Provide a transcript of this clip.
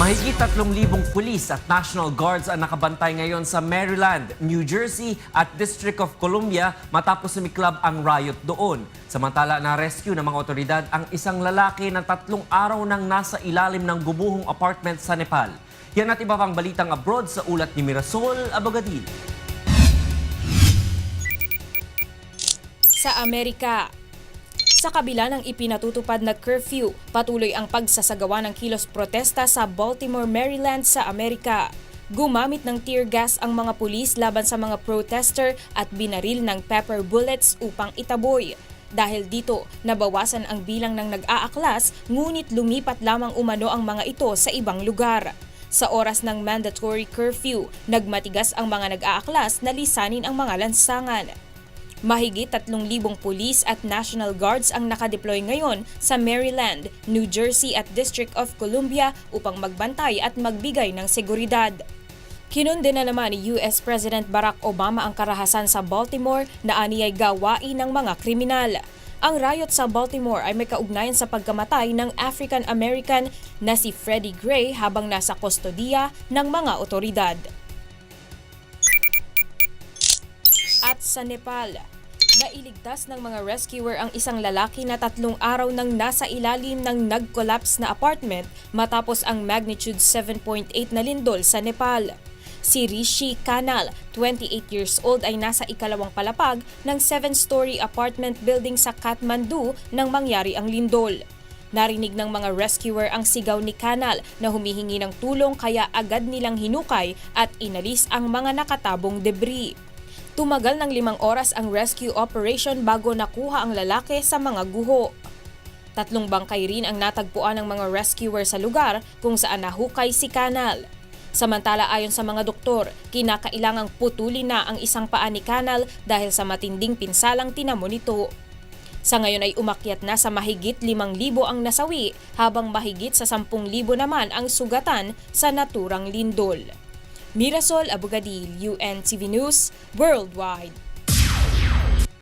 Mahigit 3,000 pulis at National Guards ang nakabantay ngayon sa Maryland, New Jersey at District of Columbia matapos sumiklab ang riot doon. Samantala na rescue ng mga otoridad ang isang lalaki na tatlong araw nang nasa ilalim ng gubuhong apartment sa Nepal. Yan at iba pang balitang abroad sa ulat ni Mirasol Abogadil. sa Amerika. Sa kabila ng ipinatutupad na curfew, patuloy ang pagsasagawa ng kilos protesta sa Baltimore, Maryland sa Amerika. Gumamit ng tear gas ang mga pulis laban sa mga protester at binaril ng pepper bullets upang itaboy. Dahil dito, nabawasan ang bilang ng nag-aaklas ngunit lumipat lamang umano ang mga ito sa ibang lugar. Sa oras ng mandatory curfew, nagmatigas ang mga nag-aaklas na lisanin ang mga lansangan. Mahigit 3,000 pulis at National Guards ang nakadeploy ngayon sa Maryland, New Jersey at District of Columbia upang magbantay at magbigay ng seguridad. Kinunde na naman ni US President Barack Obama ang karahasan sa Baltimore na aniyay gawain ng mga kriminal. Ang riot sa Baltimore ay may kaugnayan sa pagkamatay ng African American na si Freddie Gray habang nasa kustodiya ng mga otoridad. At sa Nepal, nailigtas ng mga rescuer ang isang lalaki na tatlong araw nang nasa ilalim ng nag-collapse na apartment matapos ang magnitude 7.8 na lindol sa Nepal. Si Rishi Kanal, 28 years old ay nasa ikalawang palapag ng 7-story apartment building sa Kathmandu nang mangyari ang lindol. Narinig ng mga rescuer ang sigaw ni Kanal na humihingi ng tulong kaya agad nilang hinukay at inalis ang mga nakatabong debris. Tumagal ng limang oras ang rescue operation bago nakuha ang lalaki sa mga guho. Tatlong bangkay rin ang natagpuan ng mga rescuer sa lugar kung saan nahukay si Kanal. Samantala ayon sa mga doktor, kinakailangang putulin na ang isang paa ni Kanal dahil sa matinding pinsalang tinamo nito. Sa ngayon ay umakyat na sa mahigit 5,000 ang nasawi habang mahigit sa 10,000 naman ang sugatan sa naturang lindol. Mirasol Abugadil, UNTV News, Worldwide.